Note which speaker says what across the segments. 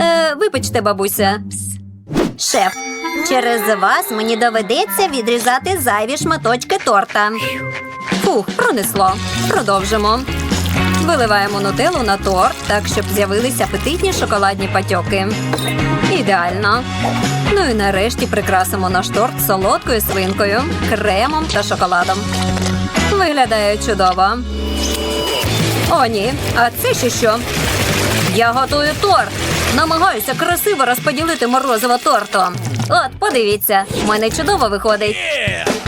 Speaker 1: Е, вибачте, бабуся. Шеф, через вас мені доведеться відрізати зайві шматочки торта. Фух, пронесло. Продовжимо. Виливаємо нутеллу на торт, так щоб з'явилися апетитні шоколадні патьоки. Ідеально. Ну і нарешті прикрасимо наш торт солодкою свинкою, кремом та шоколадом. Виглядає чудово. О, ні, а це ще що? Я готую торт. Намагаюся красиво розподілити морозиво тортом. От, подивіться, в мене чудово виходить.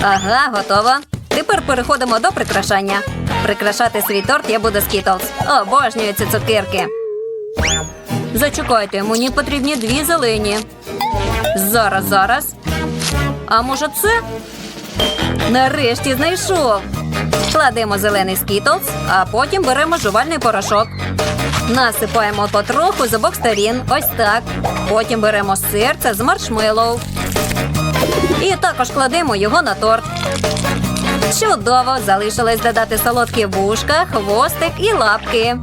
Speaker 1: Ага, готово. Тепер переходимо до прикрашання. Прикрашати свій торт я буду скітлз. Обожнюю ці цукерки. Зачекайте, мені потрібні дві зелені. Зараз, зараз. А може це? Нарешті знайшов. Кладемо зелений скітлз, а потім беремо жувальний порошок. Насипаємо потроху з обох сторін. Ось так. Потім беремо серце з маршмеллоу. І також кладемо його на торт. Чудово! Залишилось додати солодкі вушка, хвостик і лапки.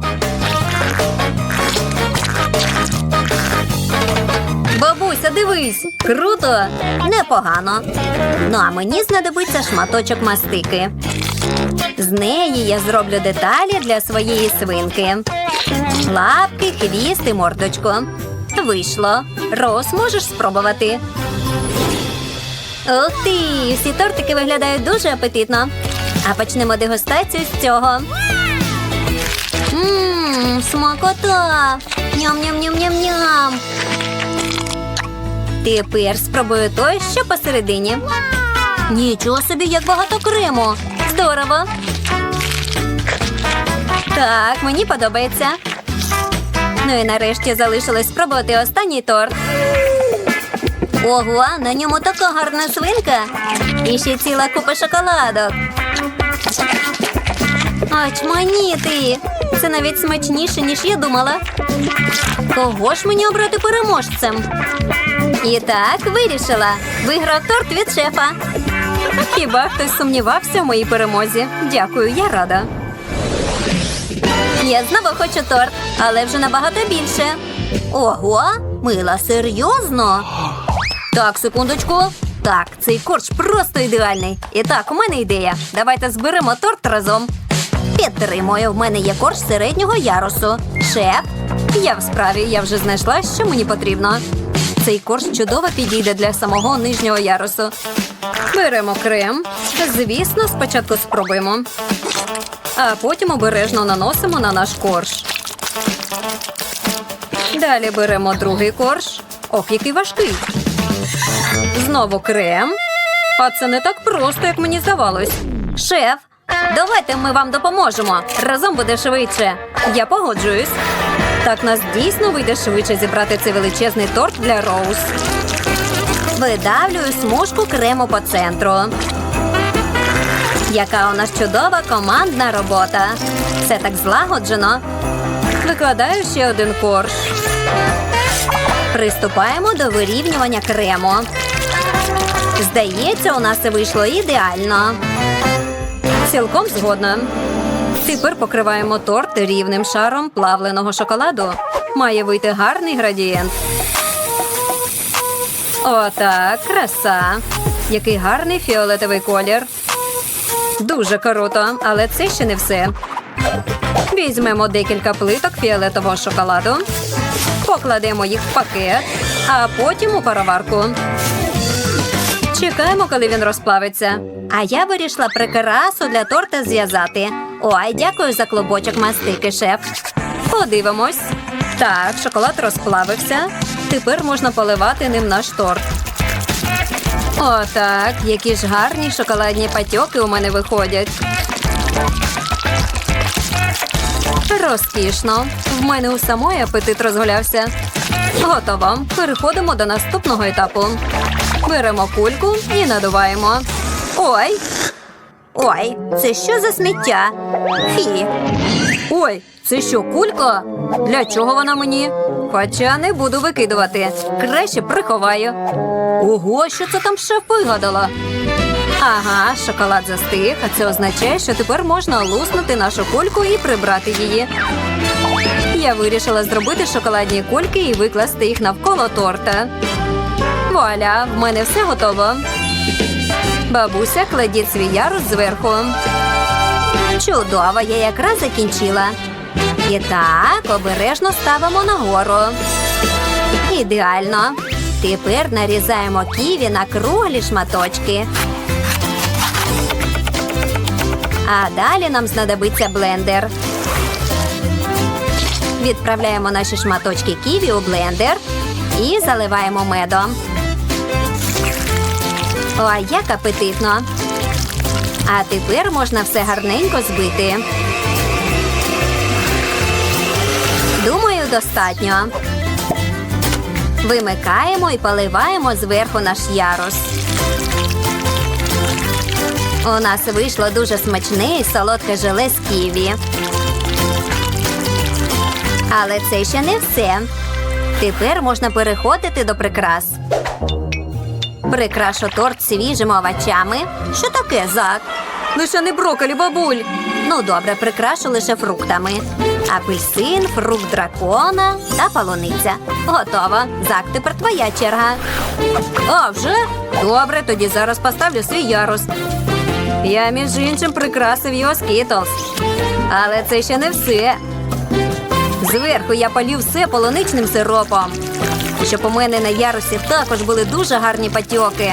Speaker 1: Бабуся, дивись! Круто! Непогано. Ну а мені знадобиться шматочок мастики. З неї я зроблю деталі для своєї свинки. Лапки, хвіст і мордочку. Вийшло. Рос, можеш спробувати. Ух ти! Всі тортики виглядають дуже апетитно. А почнемо дегустацію з цього. Ммм, смакота! Ням-ням-ням-ням-ням. Тепер спробую той, що посередині. Нічого собі, як багато крему. Здорово. Так, мені подобається. Ну і нарешті залишилось спробувати останній торт. Ого, на ньому така гарна свинка. І ще ціла купа шоколадок. Очманіти! Це навіть смачніше, ніж я думала. Кого ж мені обрати переможцем? І так, вирішила. Виграв торт від шефа. Хіба хтось сумнівався в моїй перемозі? Дякую, я рада. Я знову хочу торт, але вже набагато більше. Ого, мила, серйозно? Так, секундочку. Так, цей корж просто ідеальний. І так, у мене ідея. Давайте зберемо торт разом. Підтримую, в мене є корж середнього ярусу. Шеф, я в справі, я вже знайшла, що мені потрібно. Цей корж чудово підійде для самого нижнього ярусу. Беремо крем. Звісно, спочатку спробуємо. А потім обережно наносимо на наш корж. Далі беремо другий корж. Ох, який важкий. Знову крем. А це не так просто, як мені здавалось. Шеф, давайте ми вам допоможемо. Разом буде швидше. Я погоджуюсь. Так нас дійсно вийде швидше зібрати цей величезний торт для Роуз. Видавлюю смужку крему по центру. Яка у нас чудова командна робота. Все так злагоджено. Викладаю ще один корж. Приступаємо до вирівнювання крему. Здається, у нас це вийшло ідеально. Цілком згодна. Тепер покриваємо торт рівним шаром плавленого шоколаду. Має вийти гарний градієнт. Отак, краса. Який гарний фіолетовий колір. Дуже круто, але це ще не все. Візьмемо декілька плиток фіолетового шоколаду, покладемо їх в пакет, а потім у пароварку. Чекаємо, коли він розплавиться. А я вирішила прикрасу для торта зв'язати. Ой, дякую за клубочок мастики, шеф. Подивимось. Так, шоколад розплавився. Тепер можна поливати ним наш торт. Отак, які ж гарні шоколадні патьоки у мене виходять. Розкішно. В мене у самої апетит розгулявся. Готово. Переходимо до наступного етапу. Беремо кульку і надуваємо. Ой. Ой, це що за сміття? Фі. Ой, це що, кулька? Для чого вона мені? Хоча не буду викидувати. Краще приховаю. Ого, що це там шеф вигадала? Ага, шоколад застиг, а це означає, що тепер можна луснути нашу кульку і прибрати її. Я вирішила зробити шоколадні кульки і викласти їх навколо торта. Вуаля, в мене все готово. Бабуся, кладіть свій ярус зверху. Чудово, я якраз закінчила. І так, обережно ставимо нагору. Ідеально. Тепер нарізаємо ківі на круглі шматочки. А далі нам знадобиться блендер. Відправляємо наші шматочки ківі у блендер і заливаємо медом. Ой, як апетитно. А тепер можна все гарненько збити. Достатньо. Вимикаємо і поливаємо зверху наш ярус. У нас вийшло дуже смачне і солодке желе з ківі. Але це ще не все. Тепер можна переходити до прикрас. Прикрашу торт свіжими овочами. Що таке, Зак? Лише не броколі, бабуль. Ну, добре, прикрашу лише фруктами. Апельсин, фрукт дракона та полуниця. Готово. Зак, тепер твоя черга. А, вже? Добре, тоді зараз поставлю свій ярус. Я, між іншим, прикрасив його скітлз. Але це ще не все. Зверху я полів все полуничним сиропом. Щоб у мене на ярусі також були дуже гарні патьоки.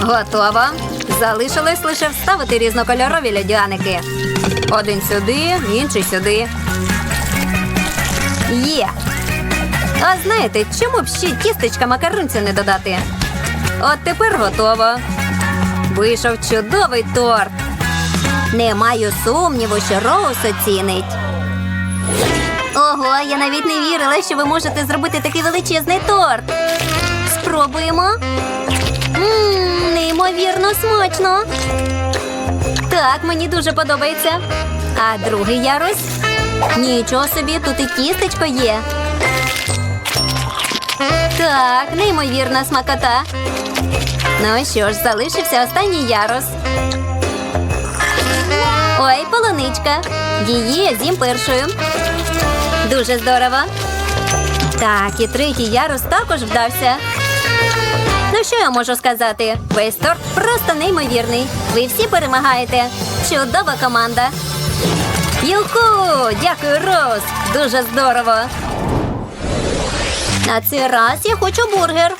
Speaker 1: Готово. Залишилось лише вставити різнокольорові льодяники. Один сюди, інший сюди. Є. А знаєте, чому б ще тістечка макарунця не додати? От тепер готово. Вийшов чудовий торт. Не маю сумніву, що Роуз оцінить. Ого, я навіть не вірила, що ви можете зробити такий величезний торт. Спробуємо. Ммм, неймовірно смачно. Так, мені дуже подобається. А другий ярус? Нічого собі, тут і кістечко є. Так, неймовірна смакота. Ну що ж, залишився останній ярус. Ой, полуничка. Її я з'їм першою. Дуже здорово. Так, і третій ярус також вдався. Що я можу сказати? Весь торт просто неймовірний. Ви всі перемагаєте. Чудова команда. Юху! Дякую, Роуз! Дуже здорово. На цей раз я хочу бургер.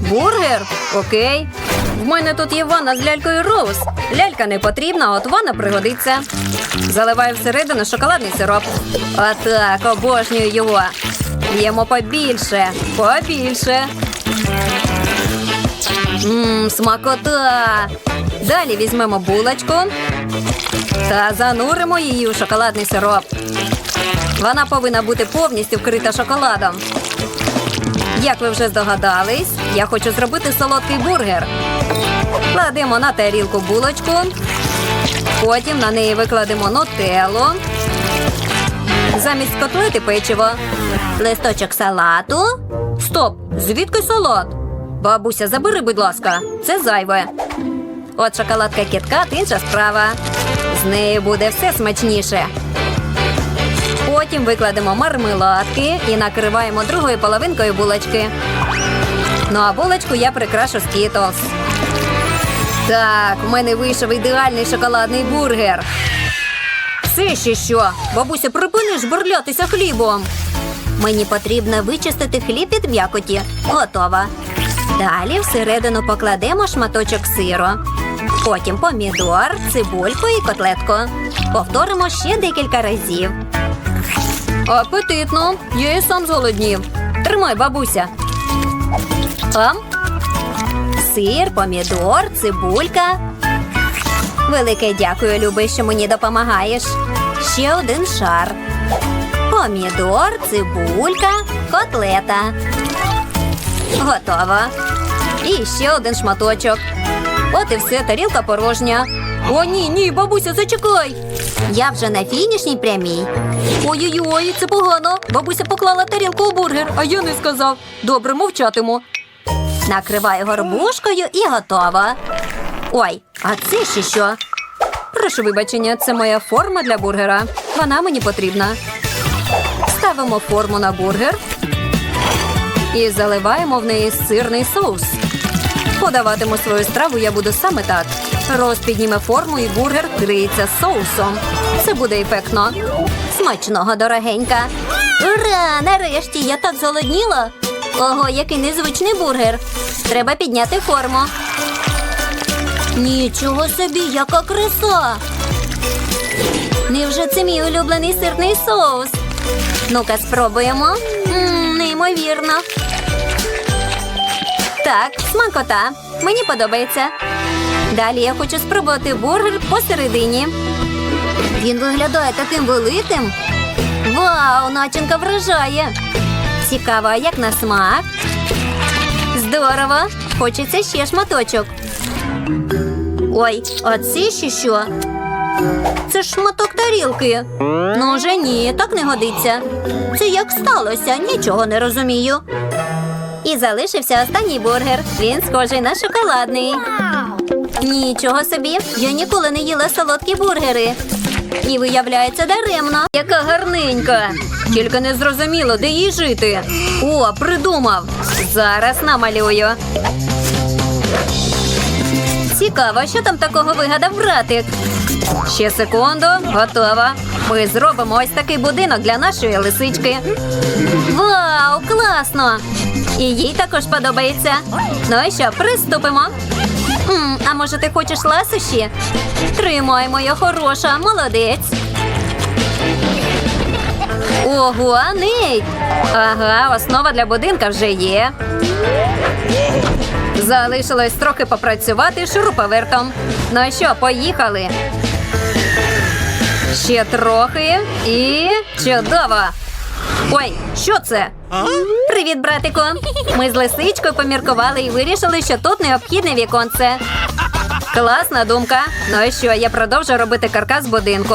Speaker 1: Бургер? Окей. В мене тут є ванна з лялькою Роуз. Лялька не потрібна, от ванна пригодиться. Заливаю всередину шоколадний сироп. Отак, обожнюю його. П'ємо побільше, побільше. Ммм, смакота. Далі візьмемо булочку та зануримо її у шоколадний сироп. Вона повинна бути повністю вкрита шоколадом. Як ви вже здогадались, я хочу зробити солодкий бургер. Кладемо на тарілку булочку, потім на неї викладемо нутеллу. Замість котлети печиво. Листочок салату. Стоп! Звідки салат? Бабуся, забери, будь ласка, це зайве. От шоколадка кіткат інша справа. З нею буде все смачніше. Потім викладемо мармеладки і накриваємо другою половинкою булочки. Ну а булочку я прикрашу скітлз. Так, в мене вийшов ідеальний шоколадний бургер. Це ще що? Бабуся, припини ж бурлятися хлібом. Мені потрібно вичистити хліб від м'якоті. Готово. Далі всередину покладемо шматочок сиру. Потім помідор, цибульку і котлетку. Повторимо ще декілька разів. Апетитно. Я і сам зголоднів. Тримай, бабуся. Ам? Сир, помідор, цибулька. Велике дякую, Любий, що мені допомагаєш. Ще один шар. Помідор, цибулька, котлета. Готово. І ще один шматочок. От і все, тарілка порожня. О, ні, ні, бабуся, зачекай. Я вже на фінішній прямій. Ой-ой-ой, це погано. Бабуся поклала тарілку у бургер, а я не сказав. Добре, мовчатиму. Накриваю горбушкою і готово. Ой, а це ще що? Прошу вибачення, це моя форма для бургера. Вона мені потрібна. Ставимо форму на бургер і заливаємо в неї сирний соус. Подаватиму свою страву я буду саме так. Роз підніме форму і бургер криється соусом. Це буде ефектно. Смачного, дорогенька. Ура! Нарешті я так зголодніла. Ого, який незвичний бургер. Треба підняти форму. Нічого собі, яка краса! Невже це мій улюблений сирний соус? Ну-ка, спробуємо. М, неймовірно. Так, смакота. Мені подобається. Далі я хочу спробувати бургер посередині. Він виглядає таким великим. Вау, начинка вражає. Цікаво, як на смак? Здорово! Хочеться ще шматочок. Ой, а це ще що? Це ж шматок тарілки. Ну вже ні, так не годиться. Це як сталося, нічого не розумію. І залишився останній бургер. Він схожий на шоколадний. Нічого собі, я ніколи не їла солодкі бургери. І виявляється даремно. Яка гарненька. Тільки не зрозуміло, де їй жити. О, придумав. Зараз намалюю. Цікаво, що там такого вигадав братик. Ще секунду, готова. Ми зробимо ось такий будинок для нашої лисички. Вау, класно! І їй також подобається. Ну і що, приступимо. М, а може ти хочеш ласощі? Тримай, моя хороша, молодець. Ого, Нейт! Ага, основа для будинка вже є. Залишилось трохи попрацювати шуруповертом. Ну що, поїхали. Ще трохи і чудово. Ой, що це? Привіт, братику. Ми з лисичкою поміркували і вирішили, що тут необхідне віконце. Класна думка. Ну і що, я продовжу робити каркас будинку.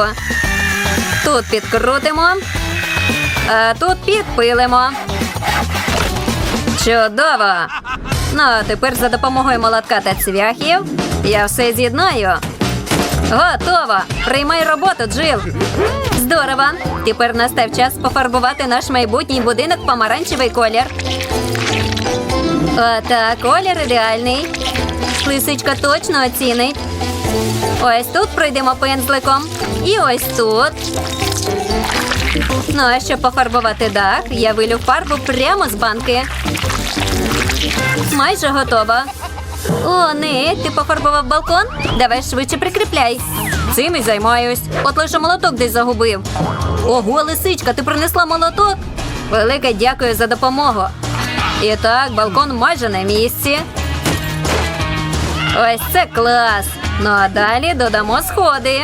Speaker 1: Тут підкрутимо, а тут підпилимо. Чудово! Ну, а тепер за допомогою молотка та цвяхів я все з'єднаю. Готово! Приймай роботу, Джил. Здорово! Тепер настав час пофарбувати наш майбутній будинок помаранчевий колір. Отак, колір ідеальний. Лисичка точно оцінить. Ось тут пройдемо пензликом. І ось тут. Ну, а щоб пофарбувати дах, я вилю фарбу прямо з банки. Майже готова. О, не, ти пофарбував балкон? Давай швидше прикріпляй. Цим і займаюсь. От лише молоток десь загубив. Ого, лисичка, ти принесла молоток? Велике дякую за допомогу. І так, балкон майже на місці. Ось це клас. Ну а далі додамо сходи.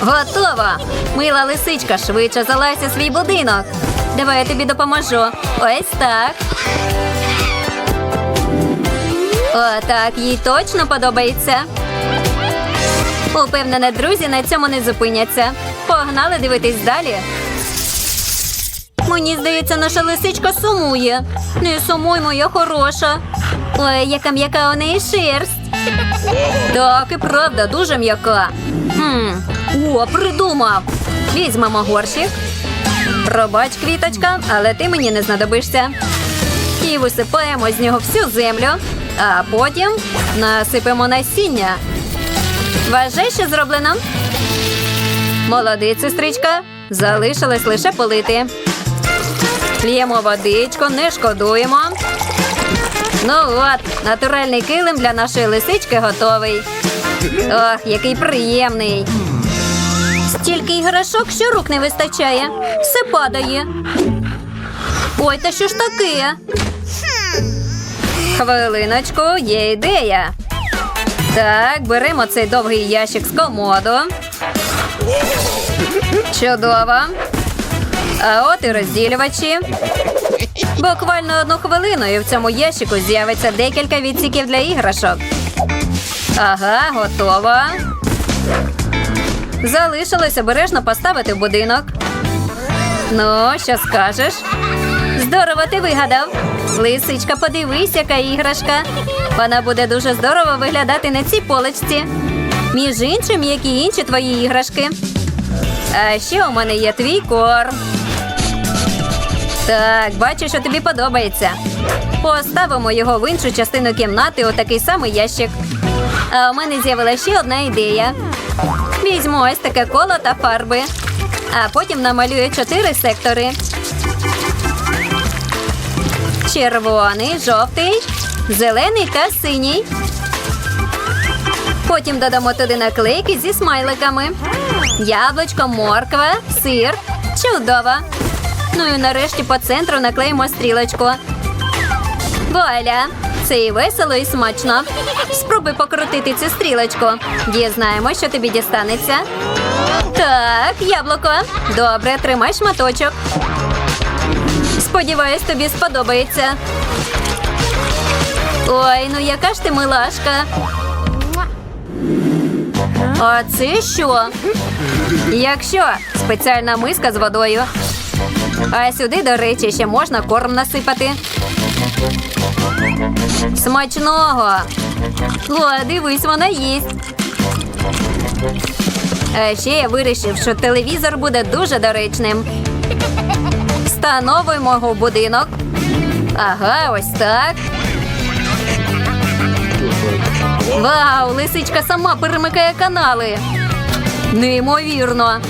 Speaker 1: Готово! Мила лисичка, швидше залазь у свій будинок. Давай я тобі допоможу. Ось так. О, так, їй точно подобається. Упевнена, друзі на цьому не зупиняться. Погнали дивитись далі. Мені здається, наша лисичка сумує. Не сумуй, моя хороша. Ой, яка м'яка у неї шерсть. Так, і правда, дуже м'яка. Хм. О, придумав. Візьмемо горщик. Пробач, квіточка, але ти мені не знадобишся. І висипаємо з нього всю землю, а потім насипемо насіння. Вважай, що зроблено. Молодець, сестричка. Залишилось лише полити. П'ємо водичку, не шкодуємо. Ну от, натуральний килим для нашої лисички готовий. Ох, який приємний. Стільки іграшок, що рук не вистачає. Все падає. Ой, та що ж таке? Хвилиночку, є ідея. Так, беремо цей довгий ящик з комоду. Чудово. А от і розділювачі. Буквально одну хвилину, і в цьому ящику з'явиться декілька відсіків для іграшок. Ага, готово. Залишилось обережно поставити будинок. Ну, що скажеш? Здорово ти вигадав. Лисичка, подивись, яка іграшка. Вона буде дуже здорово виглядати на цій поличці. Між іншим, як і інші твої іграшки. А ще у мене є твій корм. Так, бачу, що тобі подобається. Поставимо його в іншу частину кімнати у такий самий ящик. А у мене з'явилася ще одна ідея. Візьму ось таке коло та фарби, а потім намалюю чотири сектори: червоний, жовтий, зелений та синій. Потім додамо туди наклейки зі смайликами. Яблучко, морква, сир. Чудово. Ну і нарешті по центру наклеїмо стрілочку. Вуаля! Це і весело, і смачно. Спробуй покрутити цю стрілочку. Дізнаємо, що тобі дістанеться. Так, яблуко. Добре, тримай шматочок. Сподіваюсь, тобі сподобається. Ой, ну яка ж ти милашка. А це що? Якщо спеціальна миска з водою. А сюди, до речі, ще можна корм насипати. Смачного. О, дивись, вона їсть. А ще я вирішив, що телевізор буде дуже доречним. Встановуємо його будинок. Ага, ось так. Вау, лисичка сама перемикає канали. Неймовірно.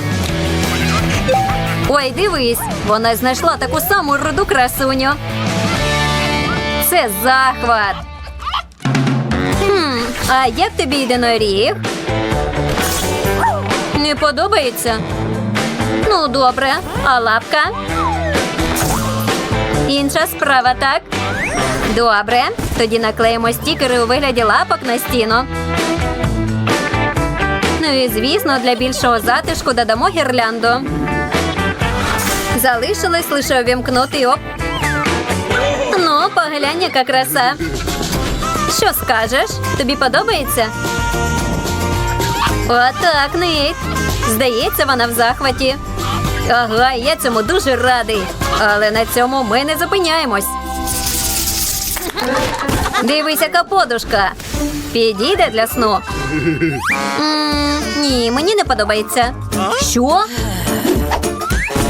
Speaker 1: Ой, дивись, вона знайшла таку саму руду красуню. Це захват. Хм, а як тобі єдиноріг? Не подобається? Ну, добре, а лапка? Інша справа, так? Добре. Тоді наклеїмо стікери у вигляді лапок на стіну. Ну і звісно, для більшого затишку додамо гірлянду. Залишилось лише увімкнути оп. Поглянь, яка краса. Що скажеш? Тобі подобається? Отак, Нейт. Здається, вона в захваті. Ага, я цьому дуже радий. Але на цьому ми не зупиняємось. Дивись, яка подушка. Підійде для сну. м ні, мені не подобається. Що?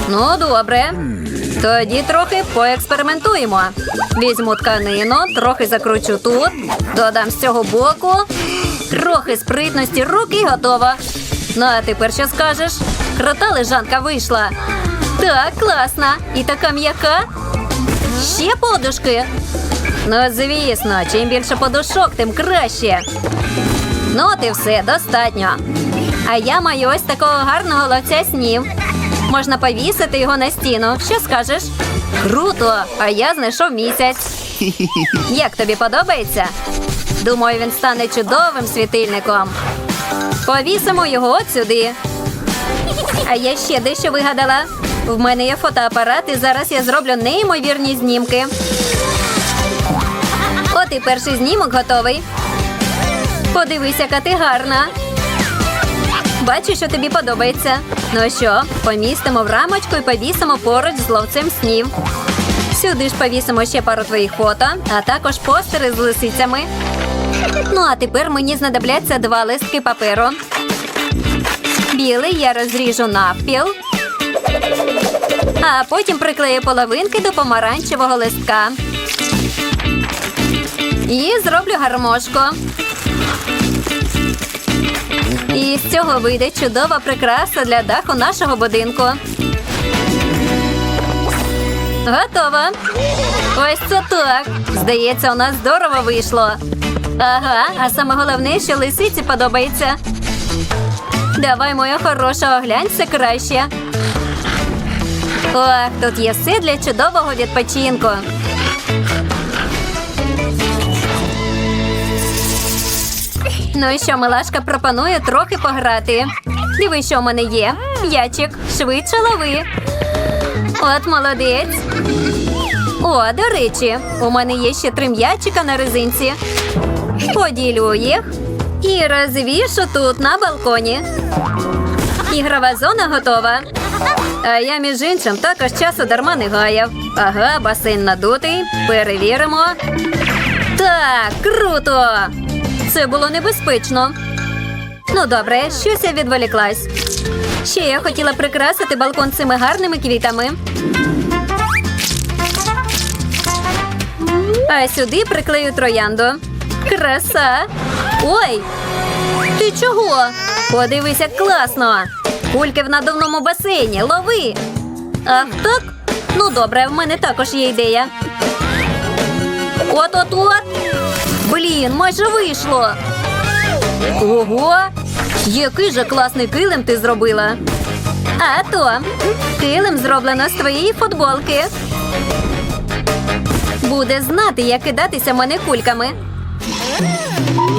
Speaker 1: Ну, добре. Тоді трохи поекспериментуємо. Візьму тканину, трохи закручу тут, додам з цього боку, трохи спритності рук і готово. Ну, а тепер що скажеш? Крута лежанка вийшла. Так, класна. І така м'яка. Ще подушки. Ну, звісно, чим більше подушок, тим краще. Ну, от і все, достатньо. А я маю ось такого гарного ловця снів. Можна повісити його на стіну. Що скажеш? Круто! А я знайшов місяць. Як тобі подобається? Думаю, він стане чудовим світильником. Повісимо його от сюди. А я ще дещо вигадала. В мене є фотоапарат, і зараз я зроблю неймовірні знімки. От і перший знімок готовий. Подивись, яка ти гарна. Бачу, що тобі подобається. Ну що, помістимо в рамочку і повісимо поруч з ловцем снів. Сюди ж повісимо ще пару твоїх фото, а також постери з лисицями. Ну, а тепер мені знадобляться два листки паперу. Білий я розріжу навпіл, а потім приклею половинки до помаранчевого листка. І зроблю гармошку. І з цього вийде чудова прикраса для даху нашого будинку. Готово. Ось це так. Здається, у нас здорово вийшло. Ага, а саме головне, що лисиці подобається. Давай, моя хороша, оглянься краще. Ох, тут є все для чудового відпочинку. Ну і що, милашка пропонує трохи пограти. Диви, що в мене є. М'ячик, швидше лови. От молодець. О, до речі, у мене є ще три м'ячика на резинці. Поділю їх і розвішу тут на балконі. Ігрова зона готова. А я, між іншим, також часу дарма не гаяв. Ага, басейн надутий. Перевіримо. Так, круто! Це було небезпечно. Ну, добре, щось я відволіклась. Ще я хотіла прикрасити балкон цими гарними квітами. А сюди приклею троянду. Краса! Ой! Ти чого? Подивись, як класно! Кульки в надувному басейні, лови! Ах так? Ну добре, в мене також є ідея. От-от-от! Блін, майже вийшло. Ого! Який же класний килим ти зробила. А то килим зроблено з твоєї футболки. Буде знати, як кидатися мене кульками.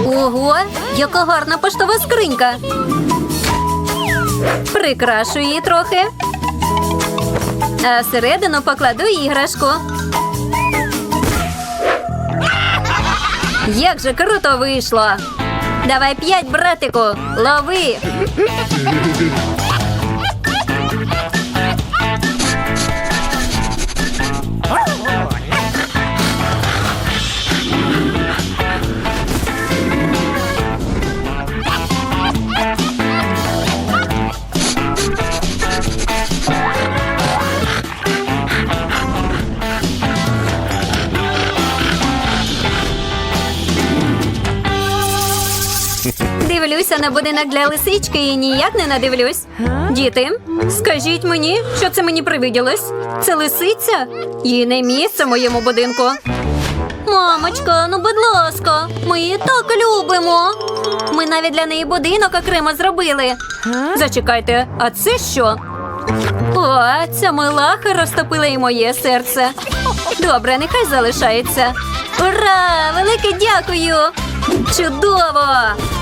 Speaker 1: Ого, яка гарна поштова скринька. Прикрашу її трохи. А всередину покладу іграшку. Як же круто вийшло! Давай п'ять, братику, лови! Дивлюся на будинок для лисички і ніяк не надивлюсь. Діти, скажіть мені, що це мені привиділось? Це лисиця? Їй не місце в моєму будинку. Мамочка, ну будь ласка, ми її так любимо. Ми навіть для неї будинок окремо зробили. Зачекайте, а це що? О, ця милаха розтопила і моє серце. Добре, нехай залишається. Ура! Велике дякую! Чудово!